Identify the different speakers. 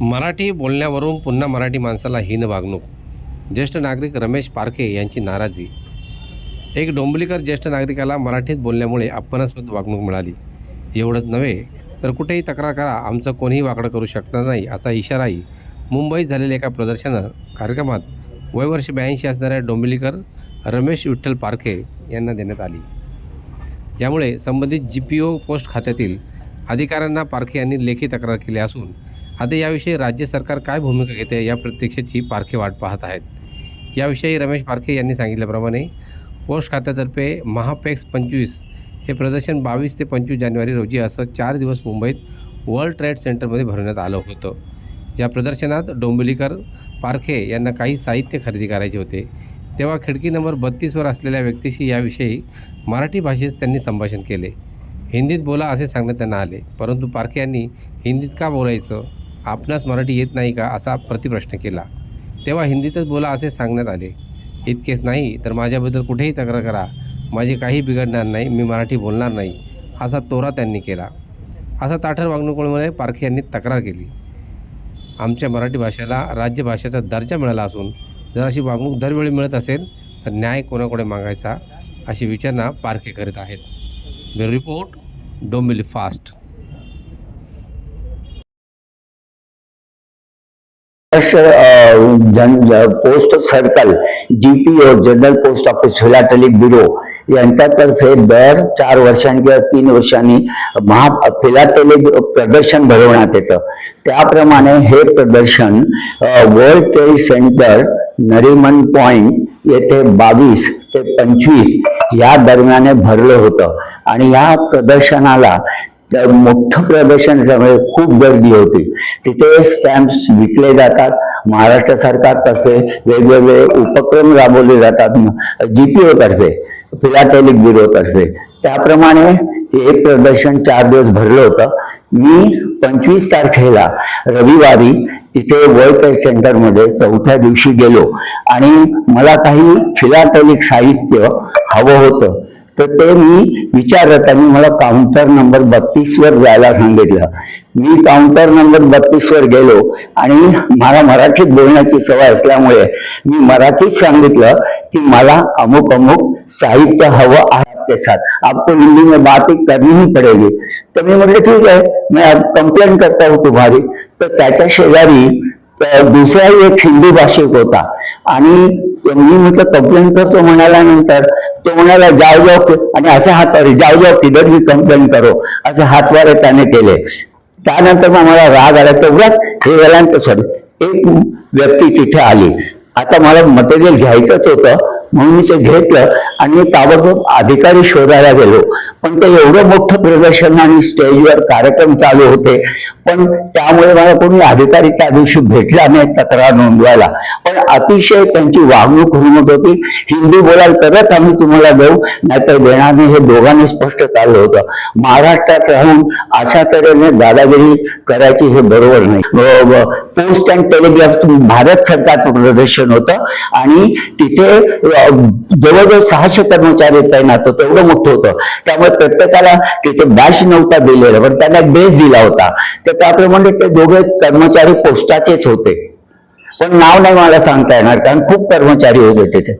Speaker 1: मराठी बोलण्यावरून पुन्हा मराठी माणसाला हीन वागणूक. ज्येष्ठ नागरिक रमेश पारखे यांची नाराजी. एक डोंबलीकर ज्येष्ठ नागरिकाला मराठीत बोलल्यामुळे अपमानास्पद वागणूक मिळाली. एवढंच नव्हे तर कुठेही तक्रार करा आमचं कोणीही वाकडं करू शकणार नाही असा इशाराही मुंबईत झालेल्या एका प्रदर्शन कार्यक्रमात वयवर्ष ब्याऐंशी असणाऱ्या डोंबिलीकर रमेश विठ्ठल पारखे यांना देण्यात आली. यामुळे संबंधित जी पी ओ पोस्ट खात्यातील अधिकाऱ्यांना पारखे यांनी लेखी तक्रार केली असून आता याविषयी राज्य सरकार काय भूमिका घेते या प्रत्यक्षाची पारखे वाट पाहत आहेत. याविषयी रमेश पारखे यांनी सांगितल्याप्रमाणे पोस्ट खात्यातर्फे महापेक्स पंचवीस हे प्रदर्शन बावीस ते पंचवीस जानेवारी रोजी असं चार दिवस मुंबईत वर्ल्ड ट्रेड सेंटरमध्ये भरवण्यात आलं होतं. या प्रदर्शनात डोंबिवलीकर पारखे यांना काही साहित्य खरेदी करायचे होते तेव्हा खिडकी नंबर बत्तीसवर असलेल्या व्यक्तीशी याविषयी मराठी भाषेत त्यांनी संभाषण केले. हिंदीत बोला असे सांगण्यात त्यांना आले परंतु पारखे यांनी हिंदीत का बोलायचं? आपणास मराठी येत नाही का असा प्रतिप्रश्न केला. तेव्हा हिंदीतच बोला असे सांगण्यात आले. इतकेच नाही तर माझ्याबद्दल कुठेही तक्रार करा. माझे काही बिघडणार नाही मी मराठी बोलणार नाही असा तोरा त्यांनी केला. असा ताठर वागणुकीमुळे पारखे यांनी तक्रार केली. आमच्या मराठी भाषेला राज्यभाषेचा दर्जा मिळाला असून जर अशी वागणूक दरवेळी मिळत असेल तर न्याय कोणाकडे मागायचा अशी विचारणा पारखे करीत आहेत. Bureau report Dombivli fast.
Speaker 2: Maharashtra post circle GPO general post office philatelic bureau यांच्यातर्फे दर चार वर्षांनी किंवा तीन वर्षांनी महा फिलाटेलिक प्रदर्शन भरवण्यात येतं. त्याप्रमाणे हे प्रदर्शन world trade centre Nariman point येथे बावीस ते पंचवीस या दरम्यान भरलं होतं. आणि या प्रदर्शनाला तर मोठं प्रदर्शन त्यामुळे खूप गर्दी होती. तिथे स्टॅम्प्स विकले जातात. महाराष्ट्र सरकारतर्फे वेगवेगळे उपक्रम राबवले जातात. जीपीओ तर्फे फिलाटेलिक ब्युरो तर्फे त्याप्रमाणे हे प्रदर्शन चार दिवस भरलं होतं. मी पंचवीस तारखेला रविवारी तिथे वर्ल्ड ट्रेड सेंटरमध्ये चौथ्या दिवशी गेलो. आणि मला काही फिलाटेलिक साहित्य हवं होतं. तर ते मी विचारत आणि मला काउंटर नंबर बत्तीस वर जायला सांगितलं. मी काउंटर नंबर बत्तीस वर गेलो आणि मला मराठीत बोलण्याची सवय असल्यामुळे मी मराठीत सांगितलं की मला अमुक अमुक साहित्य हवं आहे आपके साथ. आपको हिंदी में बात करनी ही पड़ेगी. तर मी म्हटलं ठीक आहे. मैं कंप्लेंट करता हूँ तुम्हारी तर त्याच्या शेजारी दुसराही एक हिंदी भाषिक होता. आणि मी म्हटलं कंप्लेंट करतो म्हणाल्यानंतर तो म्हणाला जाऊ जाओ आणि असे हात जाऊ जाओ किधर मी कंप्लेंट करो. असे हातवारे त्याने केले. त्यानंतर मग मला राग आला तेवढ्यात हे झाल्यानंतर सॉरी एक व्यक्ती तिथे आली. आता मला मटेरियल घ्यायचंच होतं म्हणून मी ते घेतलं आणि मी ताबडतोब अधिकारी शोधायला गेलो. पण ते एवढं मोठं प्रदर्शन आणि स्टेजवर कार्यक्रम चालू होते. पण त्यामुळे मला कोणी अधिकारी त्या दिवशी भेटला नाही तक्रार नोंदवायला. पण अतिशय त्यांची वागणूक हुमत होती. हिंदी बोलाल तरच आम्ही तुम्हाला देऊ नाहीतर देणार नाही हे दोघांनी स्पष्ट चाललं होतं. महाराष्ट्रात राहून अशा तऱ्हेने दादागिरी करायची हे बरोबर नाही. पोस्ट अँड टेलिग्राफ भारत सरकारचं प्रदर्शन होतं. आणि तिथे जवळजवळ सहाशे कर्मचारी तैनात होतं एवढं मोठं होतं. त्यामुळे प्रत्येकाला तिथे बॅच नव्हता दिलेला पण त्यांना बेस दिला होता. तर त्याप्रमाणे ते दोघे कर्मचारी पोस्टाचेच होते. पण नाव नाही मला सांगता येणार कारण खूप कर्मचारी होते तिथे.